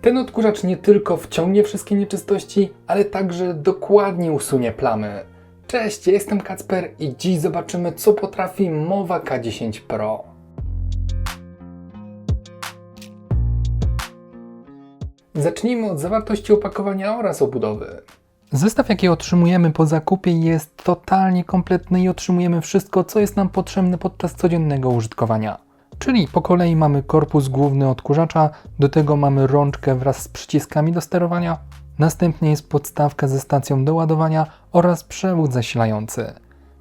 Ten odkurzacz nie tylko wciągnie wszystkie nieczystości, ale także dokładnie usunie plamy. Cześć, jestem Kacper i dziś zobaczymy co potrafi Mowa K10 Pro. Zacznijmy od zawartości opakowania oraz obudowy. Zestaw, jaki otrzymujemy po zakupie, jest totalnie kompletny i otrzymujemy wszystko, co jest nam potrzebne podczas codziennego użytkowania. Czyli po kolei mamy korpus główny odkurzacza, do tego mamy rączkę wraz z przyciskami do sterowania, następnie jest podstawka ze stacją do ładowania oraz przewód zasilający.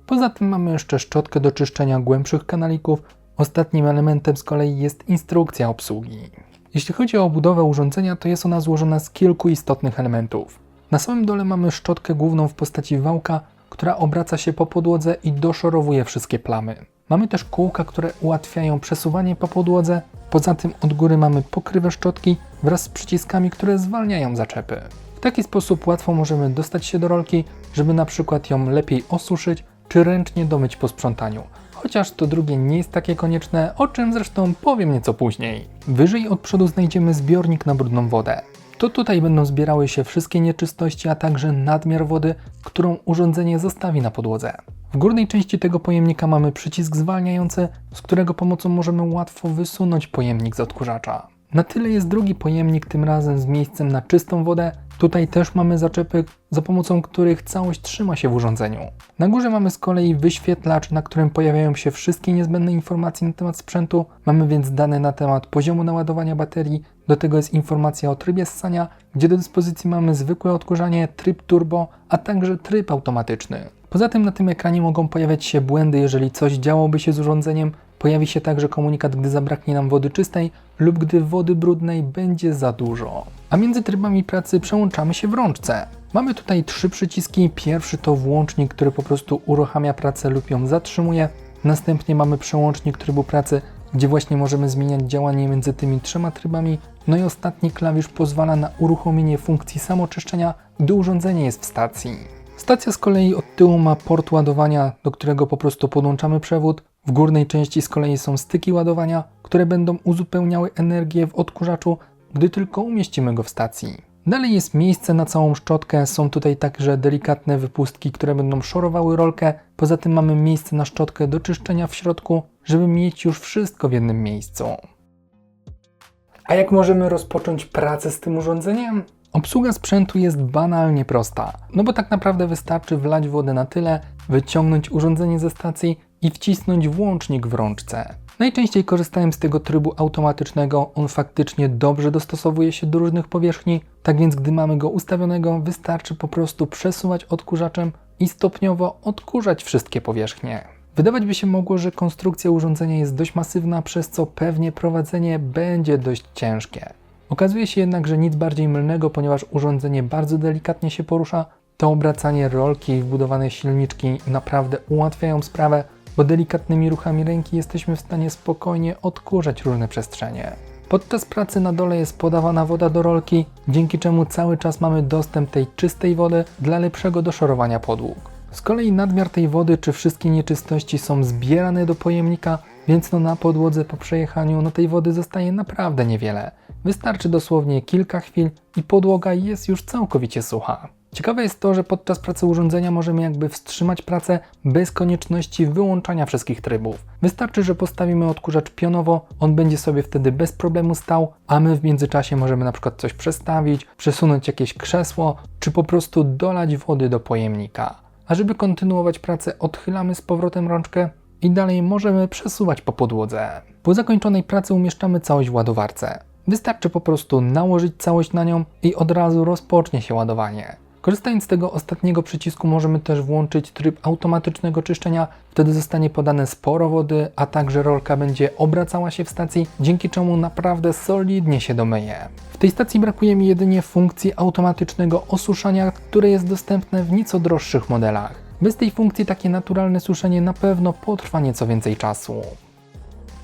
Poza tym mamy jeszcze szczotkę do czyszczenia głębszych kanalików. Ostatnim elementem z kolei jest instrukcja obsługi. Jeśli chodzi o budowę urządzenia, to jest ona złożona z kilku istotnych elementów. Na samym dole mamy szczotkę główną w postaci wałka, która obraca się po podłodze i doszorowuje wszystkie plamy. Mamy też kółka, które ułatwiają przesuwanie po podłodze. Poza tym od góry mamy pokrywę szczotki wraz z przyciskami, które zwalniają zaczepy. W taki sposób łatwo możemy dostać się do rolki, żeby na przykład ją lepiej osuszyć czy ręcznie domyć po sprzątaniu. Chociaż to drugie nie jest takie konieczne, o czym zresztą powiem nieco później. Wyżej od przodu znajdziemy zbiornik na brudną wodę. To tutaj będą zbierały się wszystkie nieczystości, a także nadmiar wody, którą urządzenie zostawi na podłodze. W górnej części tego pojemnika mamy przycisk zwalniający, z którego pomocą możemy łatwo wysunąć pojemnik z odkurzacza. Na tyle jest drugi pojemnik, tym razem z miejscem na czystą wodę. Tutaj też mamy zaczepy, za pomocą których całość trzyma się w urządzeniu. Na górze mamy z kolei wyświetlacz, na którym pojawiają się wszystkie niezbędne informacje na temat sprzętu. Mamy więc dane na temat poziomu naładowania baterii, do tego jest informacja o trybie ssania, gdzie do dyspozycji mamy zwykłe odkurzanie, tryb turbo, a także tryb automatyczny. Poza tym na tym ekranie mogą pojawiać się błędy, jeżeli coś działoby się z urządzeniem. Pojawi się także komunikat, gdy zabraknie nam wody czystej lub gdy wody brudnej będzie za dużo. A między trybami pracy przełączamy się w rączce. Mamy tutaj trzy przyciski. Pierwszy to włącznik, który po prostu uruchamia pracę lub ją zatrzymuje. Następnie mamy przełącznik trybu pracy, gdzie właśnie możemy zmieniać działanie między tymi trzema trybami. No i ostatni klawisz pozwala na uruchomienie funkcji samoczyszczenia, gdy urządzenie jest w stacji. Stacja z kolei od tyłu ma port ładowania, do którego po prostu podłączamy przewód. W górnej części z kolei są styki ładowania, które będą uzupełniały energię w odkurzaczu, gdy tylko umieścimy go w stacji. Dalej jest miejsce na całą szczotkę, są tutaj także delikatne wypustki, które będą szorowały rolkę. Poza tym mamy miejsce na szczotkę do czyszczenia w środku, żeby mieć już wszystko w jednym miejscu. A jak możemy rozpocząć pracę z tym urządzeniem? Obsługa sprzętu jest banalnie prosta, no bo tak naprawdę wystarczy wlać wodę na tyle, wyciągnąć urządzenie ze stacji i wcisnąć włącznik w rączce. Najczęściej korzystałem z tego trybu automatycznego, on faktycznie dobrze dostosowuje się do różnych powierzchni, tak więc gdy mamy go ustawionego, wystarczy po prostu przesuwać odkurzaczem i stopniowo odkurzać wszystkie powierzchnie. Wydawać by się mogło, że konstrukcja urządzenia jest dość masywna, przez co pewnie prowadzenie będzie dość ciężkie. Okazuje się jednak, że nic bardziej mylnego, ponieważ urządzenie bardzo delikatnie się porusza, to obracanie rolki i wbudowane silniczki naprawdę ułatwiają sprawę, bo delikatnymi ruchami ręki jesteśmy w stanie spokojnie odkurzać różne przestrzenie. Podczas pracy na dole jest podawana woda do rolki, dzięki czemu cały czas mamy dostęp tej czystej wody dla lepszego doszorowania podłóg. Z kolei nadmiar tej wody czy wszystkie nieczystości są zbierane do pojemnika, więc no na podłodze po przejechaniu no tej wody zostaje naprawdę niewiele. Wystarczy dosłownie kilka chwil i podłoga jest już całkowicie sucha. Ciekawe jest to, że podczas pracy urządzenia możemy jakby wstrzymać pracę bez konieczności wyłączania wszystkich trybów. Wystarczy, że postawimy odkurzacz pionowo, on będzie sobie wtedy bez problemu stał, a my w międzyczasie możemy na przykład coś przestawić, przesunąć jakieś krzesło, czy po prostu dolać wody do pojemnika. A żeby kontynuować pracę, odchylamy z powrotem rączkę i dalej możemy przesuwać po podłodze. Po zakończonej pracy umieszczamy całość w ładowarce. Wystarczy po prostu nałożyć całość na nią i od razu rozpocznie się ładowanie. Korzystając z tego ostatniego przycisku możemy też włączyć tryb automatycznego czyszczenia, wtedy zostanie podane sporo wody, a także rolka będzie obracała się w stacji, dzięki czemu naprawdę solidnie się domyje. W tej stacji brakuje mi jedynie funkcji automatycznego osuszania, które jest dostępne w nieco droższych modelach. Bez tej funkcji takie naturalne suszenie na pewno potrwa nieco więcej czasu.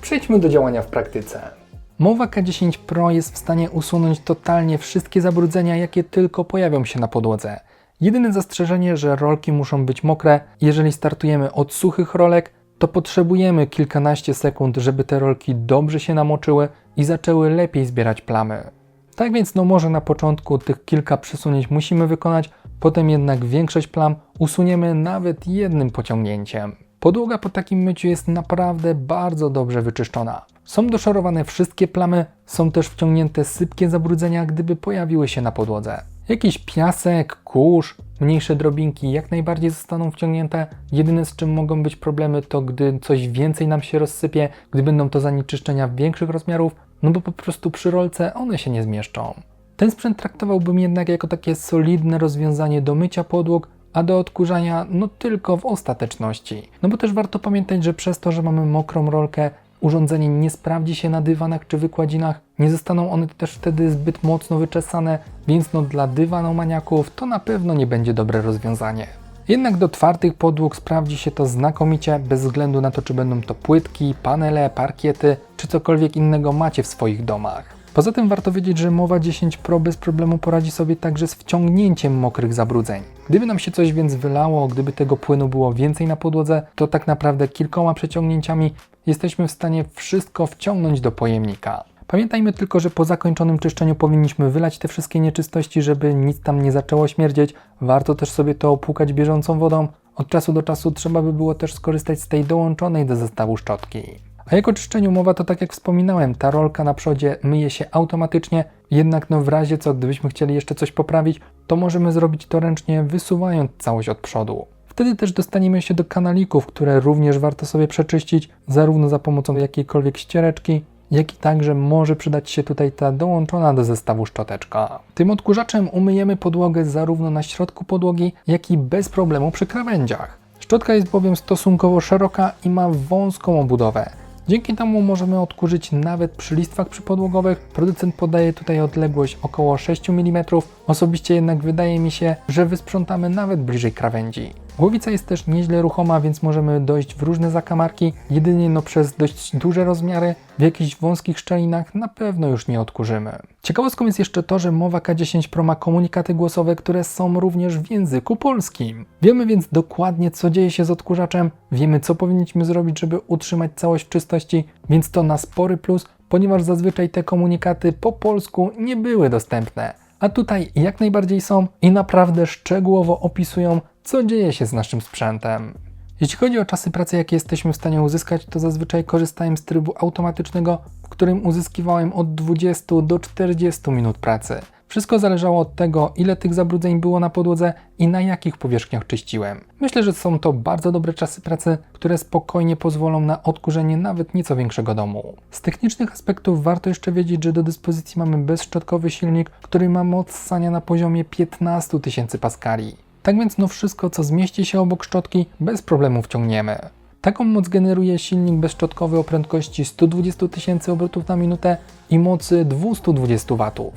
Przejdźmy do działania w praktyce. Mowa K10 Pro jest w stanie usunąć totalnie wszystkie zabrudzenia, jakie tylko pojawią się na podłodze. Jedyne zastrzeżenie, że rolki muszą być mokre. Jeżeli startujemy od suchych rolek, to potrzebujemy kilkanaście sekund, żeby te rolki dobrze się namoczyły i zaczęły lepiej zbierać plamy. Tak więc no może na początku tych kilka przesunięć musimy wykonać, potem jednak większość plam usuniemy nawet jednym pociągnięciem. Podłoga po takim myciu jest naprawdę bardzo dobrze wyczyszczona. Są doszorowane wszystkie plamy, są też wciągnięte sypkie zabrudzenia, gdyby pojawiły się na podłodze. Jakiś piasek, kurz, mniejsze drobinki jak najbardziej zostaną wciągnięte. Jedyne z czym mogą być problemy to gdy coś więcej nam się rozsypie, gdy będą to zanieczyszczenia większych rozmiarów, no bo po prostu przy rolce one się nie zmieszczą. Ten sprzęt traktowałbym jednak jako takie solidne rozwiązanie do mycia podłóg, a do odkurzania no tylko w ostateczności. No bo też warto pamiętać, że przez to, że mamy mokrą rolkę, urządzenie nie sprawdzi się na dywanach czy wykładzinach, nie zostaną one też wtedy zbyt mocno wyczesane, więc no dla dywanomaniaków to na pewno nie będzie dobre rozwiązanie. Jednak do twardych podłóg sprawdzi się to znakomicie, bez względu na to, czy będą to płytki, panele, parkiety, czy cokolwiek innego macie w swoich domach. Poza tym warto wiedzieć, że Mowa 10 Pro bez problemu poradzi sobie także z wciągnięciem mokrych zabrudzeń. Gdyby nam się coś więc wylało, gdyby tego płynu było więcej na podłodze, to tak naprawdę kilkoma przeciągnięciami jesteśmy w stanie wszystko wciągnąć do pojemnika. Pamiętajmy tylko, że po zakończonym czyszczeniu powinniśmy wylać te wszystkie nieczystości, żeby nic tam nie zaczęło śmierdzieć. Warto też sobie to opłukać bieżącą wodą. Od czasu do czasu trzeba by było też skorzystać z tej dołączonej do zestawu szczotki. A jak o czyszczeniu mowa, to tak jak wspominałem, ta rolka na przodzie myje się automatycznie, jednak no w razie co, gdybyśmy chcieli jeszcze coś poprawić, to możemy zrobić to ręcznie, wysuwając całość od przodu. Wtedy też dostaniemy się do kanalików, które również warto sobie przeczyścić, zarówno za pomocą jakiejkolwiek ściereczki, jak i także może przydać się tutaj ta dołączona do zestawu szczoteczka. Tym odkurzaczem umyjemy podłogę zarówno na środku podłogi, jak i bez problemu przy krawędziach. Szczotka jest bowiem stosunkowo szeroka i ma wąską obudowę. Dzięki temu możemy odkurzyć nawet przy listwach przypodłogowych. Producent podaje tutaj odległość około 6 mm. Osobiście jednak wydaje mi się, że wysprzątamy nawet bliżej krawędzi. Głowica jest też nieźle ruchoma, więc możemy dojść w różne zakamarki, jedynie no przez dość duże rozmiary, w jakichś wąskich szczelinach na pewno już nie odkurzymy. Ciekawostką jest jeszcze to, że Mowa K10 Pro ma komunikaty głosowe, które są również w języku polskim. Wiemy więc dokładnie co dzieje się z odkurzaczem, wiemy co powinniśmy zrobić, żeby utrzymać całość w czystości, więc to na spory plus, ponieważ zazwyczaj te komunikaty po polsku nie były dostępne. A tutaj jak najbardziej są i naprawdę szczegółowo opisują, co dzieje się z naszym sprzętem. Jeśli chodzi o czasy pracy, jakie jesteśmy w stanie uzyskać, to zazwyczaj korzystałem z trybu automatycznego, w którym uzyskiwałem od 20 do 40 minut pracy. Wszystko zależało od tego, ile tych zabrudzeń było na podłodze i na jakich powierzchniach czyściłem. Myślę, że są to bardzo dobre czasy pracy, które spokojnie pozwolą na odkurzenie nawet nieco większego domu. Z technicznych aspektów warto jeszcze wiedzieć, że do dyspozycji mamy bezszczotkowy silnik, który ma moc ssania na poziomie 15 tysięcy paskali. Tak więc no wszystko, co zmieści się obok szczotki, bez problemu wciągniemy. Taką moc generuje silnik bezszczotkowy o prędkości 120 tysięcy obrotów na minutę i mocy 220 W.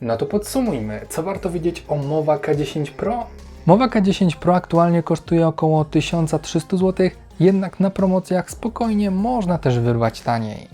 No to podsumujmy, co warto wiedzieć o Mowa K10 Pro? Mowa K10 Pro aktualnie kosztuje około 1300 zł, jednak na promocjach spokojnie można też wyrwać taniej.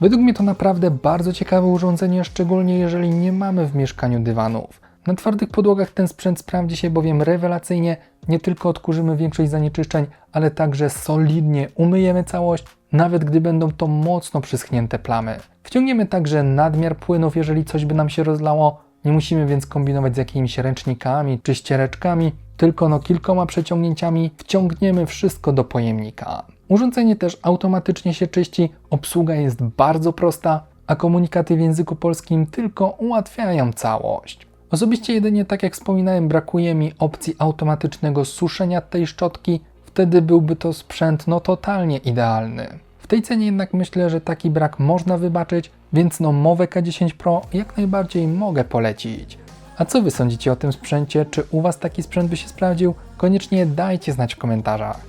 Według mnie to naprawdę bardzo ciekawe urządzenie, szczególnie jeżeli nie mamy w mieszkaniu dywanów. Na twardych podłogach ten sprzęt sprawdzi się bowiem rewelacyjnie, nie tylko odkurzymy większość zanieczyszczeń, ale także solidnie umyjemy całość, nawet gdy będą to mocno przyschnięte plamy. Wciągniemy także nadmiar płynów, jeżeli coś by nam się rozlało, nie musimy więc kombinować z jakimiś ręcznikami czy ściereczkami, tylko no kilkoma przeciągnięciami wciągniemy wszystko do pojemnika. Urządzenie też automatycznie się czyści, obsługa jest bardzo prosta, a komunikaty w języku polskim tylko ułatwiają całość. Osobiście jedynie tak jak wspominałem, brakuje mi opcji automatycznego suszenia tej szczotki, wtedy byłby to sprzęt no totalnie idealny. W tej cenie jednak myślę, że taki brak można wybaczyć, więc no Mowę K10 Pro jak najbardziej mogę polecić. A co Wy sądzicie o tym sprzęcie? Czy u Was taki sprzęt by się sprawdził? Koniecznie dajcie znać w komentarzach.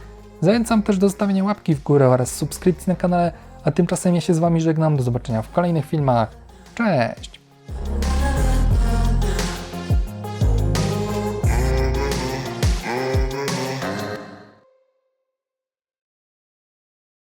Zachęcam też do zostawienia łapki w górę oraz subskrypcji na kanale, a tymczasem ja się z Wami żegnam. Do zobaczenia w kolejnych filmach. Cześć!